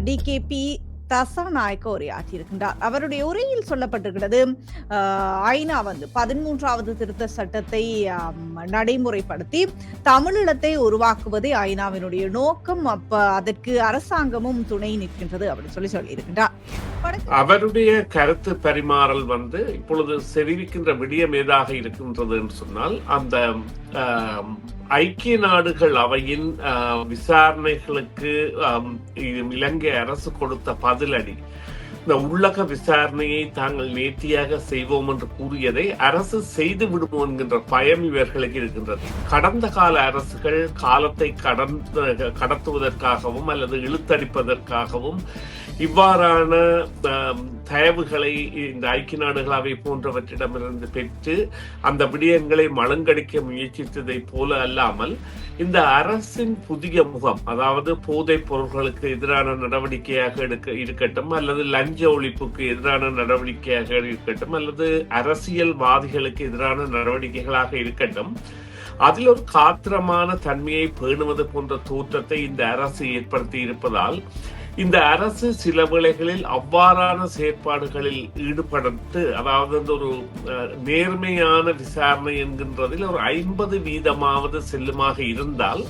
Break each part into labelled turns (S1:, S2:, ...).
S1: DKP Dassanayake உரையாற்றியிருக்கின்றார் அவருடைய உரையில் சொல்லப்பட்டிருக்கிறது ஆஹ், ஐநா வந்து பதிமூன்றாவது திருத்த சட்டத்தை நடைமுறைப்படுத்தி தமிழீழத்தை உருவாக்குவதே ஐநாவினுடைய நோக்கம். அப்ப அதற்கு அரசாங்கமும் துணை நிற்கின்றது அப்படின்னு சொல்லி சொல்லியிருக்கின்றார்.
S2: அவருடைய கருத்து பரிமாறல் வந்து இப்பொழுது தெரிவிக்கின்ற விடியம் ஏதாக இருக்கின்றது என்று சொன்னால் அந்த ஐக்கிய நாடுகள் அவையின் விசாரணைகளுக்கு இலங்கை அரசு கொடுத்த பதிலடி. இந்த உள்ளக விசாரணையை தாங்கள் நேர்த்தியாக செய்வோம் என்று கூறியதை அரசு செய்து விடுமோ என்கின்ற பயம் இவர்களுக்கு இருக்கின்றது. கடந்த கால அரசுகள் காலத்தை கடந்த கடத்துவதற்காகவும் அல்லது இழுத்தடிப்பதற்காகவும் இவ்வாறான தயவுகளை இந்த ஐக்கிய நாடுகள் அவை போன்றவற்றிடமிருந்து பெற்று அந்த விடயங்களை மலங்கடிக்க முயற்சித்ததை போல அல்லாமல் இந்த அரசின் புதிய முகம் அதாவது போதைப் பொருட்களுக்கு எதிரான நடவடிக்கையாக எடுக்க இருக்கட்டும் அல்லது லஞ்ச ஒழிப்புக்கு எதிரான நடவடிக்கையாக இருக்கட்டும் அல்லது அரசியல்வாதிகளுக்கு எதிரான நடவடிக்கைகளாக இருக்கட்டும் அதில் ஒரு காத்திரமான தன்மையை பேணுவது போன்ற தோற்றத்தை இந்த அரசு ஏற்படுத்தி இருப்பதால் இந்த அரசு சில வேளைகளில் அவ்வாறான செயற்பாடுகளில் ஈடுபடுத்து அதாவது அந்த ஒரு நேர்மையான விசாரணை என்கின்றதில் ஒரு ஐம்பது வீதமாவது செல்லுமாக இருந்தால்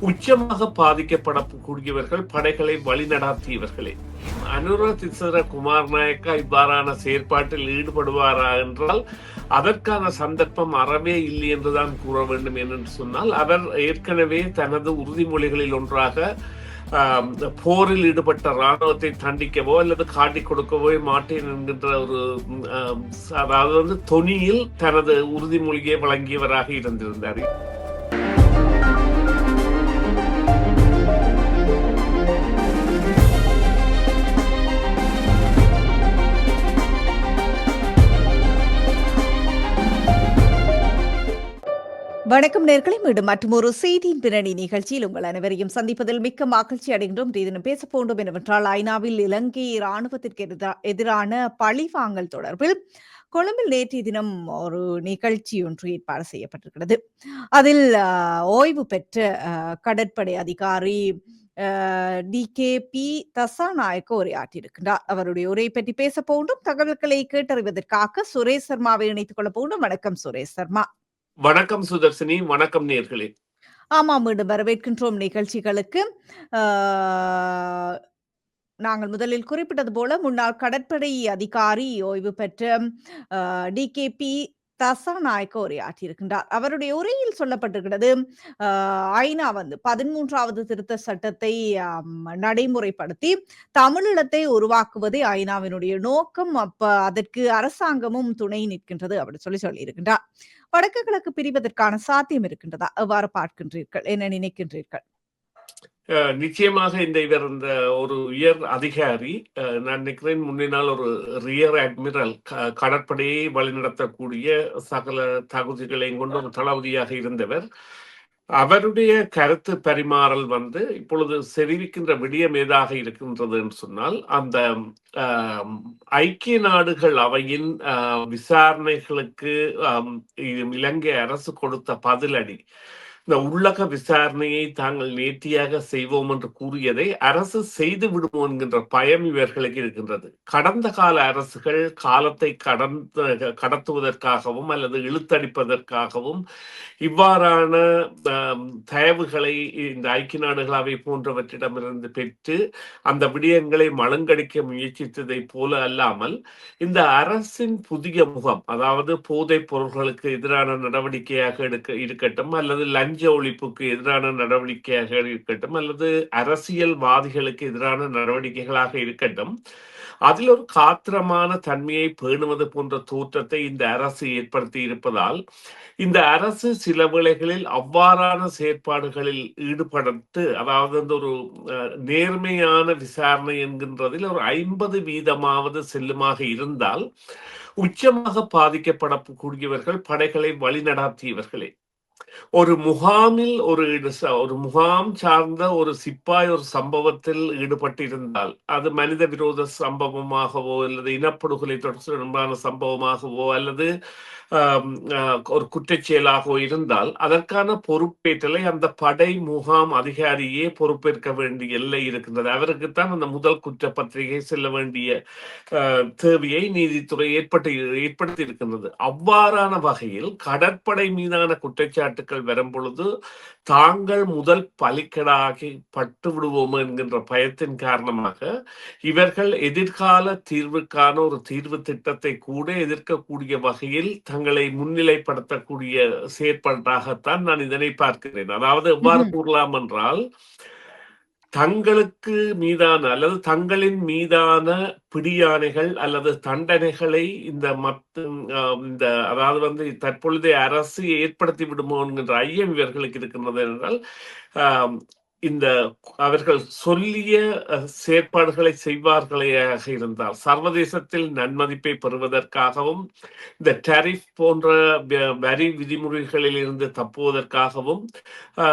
S2: உச்சமாக பாதிக்கப்படக்கூடியவர்கள் படைகளை வழிநடாத்தியவர்களே. அனுர திசர குமார் நாயக்கா இவ்வாறான செயற்பாட்டில் ஈடுபடுவாரா என்றால் அதற்கான சந்தர்ப்பம் அறவே இல்லை என்றுதான் கூற வேண்டும் என்று சொன்னால் அவர் ஏற்கனவே தனது உறுதிமொழிகளில் ஒன்றாக போரில் ஈடுபட்ட ராணுவத்தை தண்டிக்கவோ அல்லது காட்டிக் கொடுக்கவோ மாட்டேன் என்கின்ற ஒரு அதாவது வந்து தொனியில் தனது உறுதிமொழியை வழங்கியவராக இருந்திருந்தார்.
S1: வணக்கம் நேர்களை மீண்டும் மற்றும் ஒரு செய்தியின் பின்னணி நிகழ்ச்சியில் உங்கள் அனைவரையும் சந்திப்பதில் மிக்க மகிழ்ச்சி அடைகின்றோம். இன்றைய தினம் பேசப் போன்றோம் என்னவென்றால் ஐநாவில் இலங்கை இராணுவத்திற்கு எதிரான பழிவாங்கல் தொடர்பில் கொழும்பில் நேற்றைய தினம் ஒரு நிகழ்ச்சி ஒன்று ஏற்பாடு செய்யப்பட்டிருக்கிறது. அதில் ஓய்வு பெற்ற கடற்படை அதிகாரி டி கே பி தசாநாயக்க உரையாற்றியிருக்கின்றார். அவருடைய உரை பற்றி பேச போன்றும் தகவல்களை கேட்டறிவதற்காக சுரேஷ் சர்மாவை இணைத்துக் கொள்ள போன்றும் வணக்கம் சுரேஷ் சர்மா.
S2: வணக்கம் சுதர்சினி வணக்கம் நேர்களே.
S1: ஆமாம் மீண்டும் வரவேற்கின்றோம் நிகழ்ச்சிகளுக்கு. நாங்கள் முதலில் குறிப்பிட்டது போல முன்னாள் கடற்படை அதிகாரி ஓய்வு பெற்ற டி கே பி தசாநாயக்க உரையாற்றியிருக்கின்றார். அவருடைய உரையில் சொல்லப்பட்டிருக்கிறது ஆஹ், ஐநா வந்து பதிமூன்றாவது திருத்த சட்டத்தை நடைமுறைப்படுத்தி தமிழீழத்தை உருவாக்குவதே ஐநாவினுடைய நோக்கம். அப்ப அதற்கு அரசாங்கமும் துணை நிற்கின்றது அப்படி சொல்லி சொல்லியிருக்கின்றார். வடக்கு கிழக்கு பிரிவதற்கான சாத்தியம் இருக்கின்றதா? எவ்வாறு பார்க்கின்றீர்கள்? என்ன நினைக்கின்றீர்கள்?
S2: நிச்சயமாக இந்த இவர் இந்த ஒரு உயர் அதிகாரி. நான் நினைக்கிறேன் முன்னினால் ஒரு ரியர் அட்மிரல் கடற்படையை வழிநடத்தக்கூடிய சகல தகுதிகளையும் கொண்ட ஒரு தளபதியாக இருந்தவர். அவருடைய கருத்து பரிமாறல் வந்து இப்பொழுது செறிவிக்கின்ற விடியம் ஏதாக இருக்கின்றது என்று சொன்னால் அந்த ஐக்கிய நாடுகள் அவையின் விசாரணைகளுக்கு இலங்கை அரசு கொடுத்த பதிலடி இந்த உள்ளக விசாரணையை தாங்கள் நேர்த்தியாக செய்வோம் என்று கூறியதை அரசு செய்து விடுமோ என்கின்ற பயம் இவர்களுக்கு இருக்கின்றது. கடந்த கால அரசுகள் காலத்தை கடந்த கடத்துவதற்காகவும் அல்லது இழுத்தடிப்பதற்காகவும் இவ்வாறான தயவுகளை இந்த ஐக்கிய நாடுகள் அவை போன்றவற்றிடமிருந்து பெற்று அந்த விடயங்களை மழுங்கடிக்க முயற்சித்ததை போல அல்லாமல் இந்த அரசின் புதிய முகம் அதாவது போதைப் பொருள்களுக்கு எதிரான நடவடிக்கையாக எடுக்க இருக்கட்டும் அல்லது லஞ்ச ஒழிப்புக்கு எதிரான நடவடிக்கையாக இருக்கட்டும் அல்லது அரசியல்வாதிகளுக்கு எதிரான நடவடிக்கைகளாக இருக்கட்டும் அதில் ஒரு காத்திரமான தன்மையை பேணுவது போன்ற தோற்றத்தை இந்த அரசு ஏற்படுத்தி இருப்பதால் இந்த அரசு சில வேளைகளில் அவ்வாறான செயற்பாடுகளில் ஈடுபடுத்து அதாவது அந்த ஒரு நேர்மையான விசாரணை என்கின்றதில் ஒரு ஐம்பது வீதமாவது செல்லுமாக இருந்தால் உச்சமாக பாதிக்கப்படக்கூடியவர்கள் படைகளை வழிநடாத்தியவர்களே. ஒரு முகாமில் ஒரு ஒரு முகாம் சார்ந்த ஒரு சிப்பாய் ஒரு சம்பவத்தில் ஈடுபட்டிருந்தால் அது மனித விரோத சம்பவமாகவோ அல்லது இனப்படுகொலை தொடர்பான சம்பவமாகவோ அல்லது ஒரு குற்றச் செயலாகவோ இருந்தால் அதற்கான பொறுப்பேற்றலை அந்த படை முகாம் அதிகாரியே பொறுப்பேற்க வேண்டிய எல்லை இருக்கின்றது. அவருக்குத்தான் அந்த முதல் குற்றப்பத்திரிகை செல்ல வேண்டிய தேவையை நீதித்துறை ஏற்பட்டு ஏற்படுத்தி இருக்கின்றது. அவ்வாறான வகையில் கடற்படை மீதான குற்றச்சாட்டு குற்றச்சாட்டுகள் வரும் பொழுது தாங்கள் முதல் பலிக்கடாகி பட்டு விடுவோம் என்கின்ற பயத்தின் காரணமாக இவர்கள் எதிர்கால தீர்வுக்கான ஒரு தீர்வு திட்டத்தை கூட எதிர்க்கக்கூடிய வகையில் தங்களை முன்னிலைப்படுத்தக்கூடிய செயற்பாடாகத்தான் நான் இதனை பார்க்கிறேன் அதாவது எவ்வாறு. கூறலாம் என்றால் தங்களுக்கு மீதான அல்லது தங்களின் மீதான பிடியானைகள் அல்லது தண்டனைகளை இந்த மத்த ஆஹ் இந்த அதாவது வந்து தற்பொழுதைய அரசு ஏற்படுத்தி விடுமோ என்கின்ற ஐயம் இவர்களுக்கு இருக்கின்றது என்றால் இந்த அவர்கள் சொல்லிய செயற்பாடுகளை செய்வார்களேயாக இருந்தால் சர்வதேசத்தில் நன்மதிப்பை பெறுவதற்காகவும் இந்த டரிஃப் போன்ற வரி விதிமுறைகளில் இருந்து தப்புவதற்காகவும்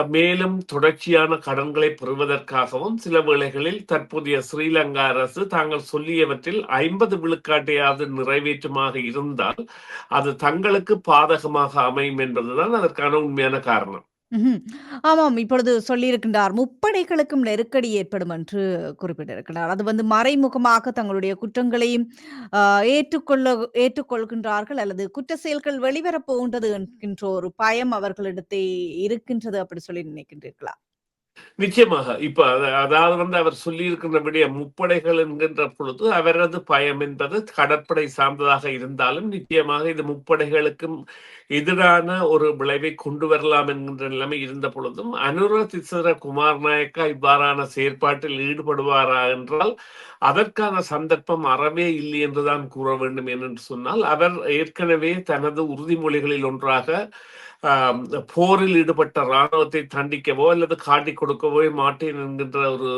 S2: மேலும் தொடர்ச்சியான கடன்களை பெறுவதற்காகவும் சில வேளைகளில் தற்போதைய ஸ்ரீலங்கா அரசு தாங்கள் சொல்லியவற்றில் ஐம்பது விழுக்காட்டையாவது நிறைவேற்றுமாக இருந்தால் அது தங்களுக்கு பாதகமாக அமையும் என்பதுதான் அதற்கான உண்மையான காரணம்.
S1: ம்ஹும். ஆமாம் இப்பொழுது சொல்லியிருக்கின்றார் முப்படைகளுக்கும் நெருக்கடி ஏற்படும் என்று குறிப்பிட்டிருக்கிறார் அது வந்து மறைமுகமாக தங்களுடைய குற்றங்களையும் ஏற்றுக்கொள்ள ஏற்றுக்கொள்கின்றார்கள் அல்லது குற்ற செயல்கள் வெளிவரப் போகின்றது என்கின்ற ஒரு பயம் அவர்களிடத்தே இருக்கின்றது அப்படி சொல்லி நினைக்கின்றீர்களா
S2: நிச்சயமாக. இப்ப அதாவது வந்து அவர் சொல்லியிருக்கின்றபடிய முப்படைகள் என்கின்ற பொழுது அவரது பயம் என்பது கடற்படை சார்ந்ததாக இருந்தாலும் நிச்சயமாக இது முப்படைகளுக்கும் எதிரான ஒரு விளைவை கொண்டு வரலாம் என்கின்ற நிலைமை இருந்த பொழுதும் அனுர திசர குமார் நாயக்கா இவ்வாறான செயற்பாட்டில் ஈடுபடுவாரா என்றால் அதற்கான சந்தர்ப்பம் அறவே இல்லை என்றுதான் கூற வேண்டும் என்று சொன்னால் அவர் ஏற்கனவே தனது உறுதிமொழிகளில் ஒன்றாக போரில் ஈடுபட்ட இராணுவத்தை தண்டிக்கவோ அல்லது காட்டி கொடுக்கவோ மாட்டேன் என்கின்ற ஒரு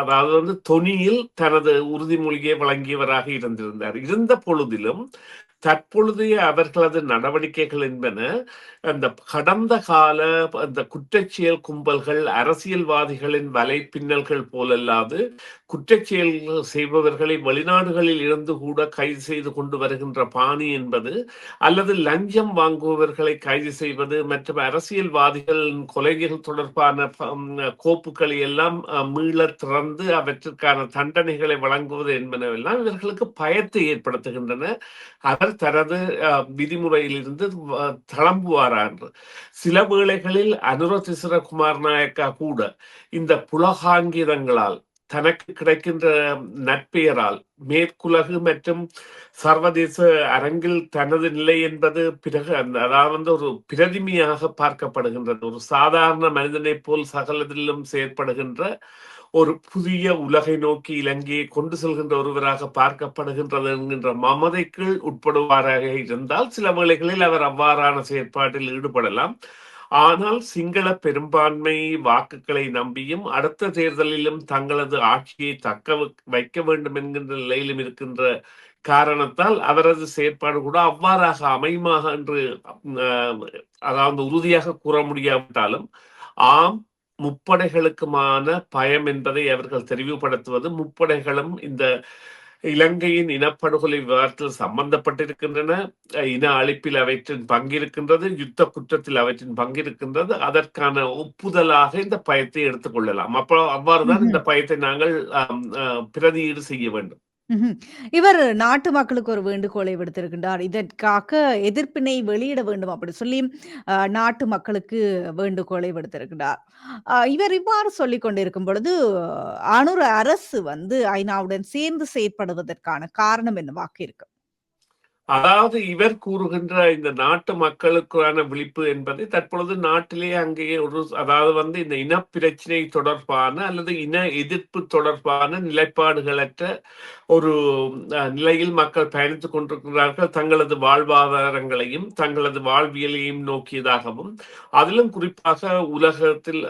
S2: அதாவது வந்து தொனியில் தனது உறுதிமொழியை வழங்கியவராக இருந்திருந்தார். இருந்த பொழுதிலும் தற்பொழுதைய அவர்களது நடவடிக்கைகள் என்பன அந்த கடந்த கால அந்த குற்றச்செயல் கும்பல்கள் அரசியல்வாதிகளின் வலைப்பின்னல்கள் போலல்லாது குற்றச்செயல்கள் செய்பவர்களை வெளிநாடுகளில் இருந்து கூட கைது செய்து கொண்டு வருகின்ற பாணி என்பது அல்லது லஞ்சம் வாங்குபவர்களை கைது செய்வது மற்றும் அரசியல்வாதிகளின் கொலைகள் தொடர்பான கோப்புகளை எல்லாம் அஹ், மீள திறந்து அவற்றிற்கான தண்டனைகளை வழங்குவது என்பனவெல்லாம் இவர்களுக்கு பயத்தை ஏற்படுத்துகின்றன. அவர் தனது விதிமுறையிலிருந்து தளம்புவாரா என்று சில வேளைகளில் அனுரதிசர குமார் நாயக்கா கூட இந்த புலகாங்கிதங்களால் தனக்கு கிடைக்கின்ற நட்பெயரால் மேற்குலகு மற்றும் சர்வதேச அரங்கில் தனது நிலை என்பது பிறகு அதாவது வந்து ஒரு பிரதிமையாக பார்க்கப்படுகின்றது. ஒரு சாதாரண மனிதனைப் போல் சகலதிலும் செயற்படுகின்ற ஒரு புதிய உலகை நோக்கி இலங்கையை கொண்டு செல்கின்ற ஒருவராக பார்க்கப்படுகின்றது என்கின்ற மமதைக்குள் உட்படுவாராக இருந்தால் சில வேளைகளில் அவர் அவ்வாறான செயற்பாட்டில் ஈடுபடலாம். ஆனால் சிங்கள பெரும்பான்மை வாக்குகளை நம்பியும் அடுத்த தேர்தலிலும் தங்களது ஆட்சியை தக்க வைக்க- வைக்க வேண்டும் என்கின்ற நிலையிலும் இருக்கின்ற காரணத்தால் அவரது செயற்பாடு கூட அவ்வாறாக அமையுமாக என்று அஹ், அதாவது உறுதியாக கூற முடியாவிட்டாலும் ஆம் முப்படைகளுக்குமான பயம் என்பதை அவர்கள் தெரிவுபடுத்துவது முப்படைகளும் இந்த இலங்கையின் இனப்படுகொலை விவகாரத்தில் சம்பந்தப்பட்டிருக்கின்றன. இன அழிப்பில் அவற்றின் பங்கிருக்கின்றது யுத்த குற்றத்தில் அவற்றின் பங்கிருக்கின்றது. அதற்கான ஒப்புதலாக இந்த பயத்தை எடுத்துக்கொள்ளலாம் அப்போ அவ்வாறுதான் இந்த பயத்தை நாங்கள் பிரதியீடு செய்ய வேண்டும்.
S1: ம்ஹும். இவர் நாட்டு மக்களுக்கு ஒரு வேண்டுகோளை விடுத்திருக்கின்றார். இதற்காக எதிர்ப்பினை வெளியிட வேண்டும் அப்படி சொல்லி நாட்டு மக்களுக்கு வேண்டுகோளை விடுத்திருக்கின்றார். இவர் இவ்வாறு சொல்லிக் கொண்டிருக்கும் பொழுது அணு அரசு வந்து ஐநாவுடன் சேர்ந்து செயற்படுவதற்கான காரணம் என்னவாக இருக்கு?
S2: அதாவது இவர் கூறுகின்ற இந்த நாட்டு மக்களுக்கான விழிப்பு என்பது தற்பொழுது நாட்டிலே அங்கே ஒரு அதாவது வந்து இந்த இனப்பிரச்சினை தொடர்பான அல்லது இன எதிர்ப்பு தொடர்பான நிலைப்பாடுகளற்ற ஒரு நிலையில் மக்கள் பயணித்துக் கொண்டிருக்கிறார்கள். தங்களது வாழ்வாதாரங்களையும் தங்களது வாழ்வியலையும் நோக்கியதாகவும் அதிலும் குறிப்பாக உலகத்தில்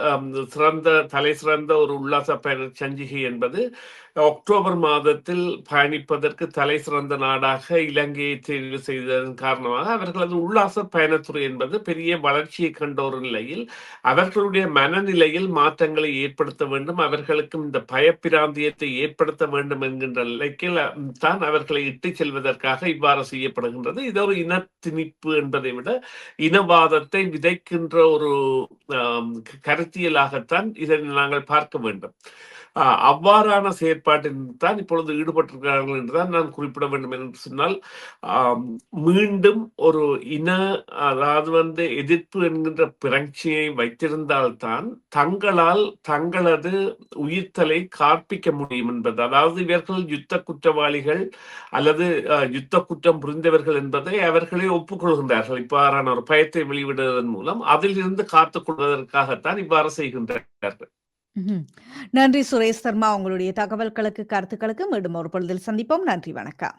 S2: சிறந்த தலை சிறந்த ஒரு உல்லாச பயண சஞ்சிகை என்பது அக்டோபர் மாதத்தில் பயணிப்பதற்கு தலை சிறந்த நாடாக இலங்கையை தேர்வு செய்ததன் காரணமாக அவர்களது உல்லாச பயணத்துறை என்பது பெரிய வளர்ச்சியை கண்ட ஒரு நிலையில் அவர்களுடைய மனநிலையில் மாற்றங்களை ஏற்படுத்த வேண்டும் அவர்களுக்கும் இந்த பயப்பிராந்தியத்தை ஏற்படுத்த வேண்டும் என்கின்ற நிலைக்கில் தான் அவர்களை இட்டு செல்வதற்காக இவ்வாறு செய்யப்படுகின்றது. இது ஒரு இன திணிப்பு என்பதை விட இனவாதத்தை விதைக்கின்ற ஒரு கருத்தியலாகத்தான் இதை நாங்கள் பார்க்க வேண்டும். அவ்வாறான செயற்பாட்டில் தான் இப்பொழுது ஈடுபட்டிருக்கிறார்கள் என்றுதான் நான் குறிப்பிட வேண்டும் என்று சொன்னால் மீண்டும் ஒரு இன அதாவது வந்து எதிர்ப்பு என்கின்ற பிரட்சியை வைத்திருந்தால்தான் தங்களால் தங்களது உயிர்த்தலை காப்பிக்க முடியும் என்பது. அதாவது இவர்கள் யுத்த குற்றவாளிகள் அல்லது அஹ், யுத்த குற்றம் புரிந்தவர்கள் என்பதை அவர்களே ஒப்புக்கொள்கின்றார்கள். இவ்வாறான ஒரு பயத்தை வெளிவிடுவதன் மூலம் அதிலிருந்து காத்துக் கொள்வதற்காகத்தான் இவ்வாறு செய்கின்றார்கள்.
S1: நன்றி சுரேஷ் சர்மா. உங்களுடைய தகவல்களுக்கு கருத்துக்களுக்கு மீண்டும் ஒரு பொழுதில் சந்திப்போம். நன்றி வணக்கம்.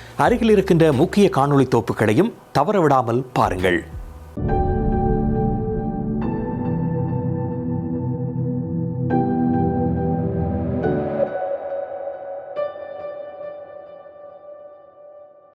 S3: அருகில் இருக்கின்ற முக்கிய காணொளி தோப்புகளையும் தவறவிடாமல் பாருங்கள்.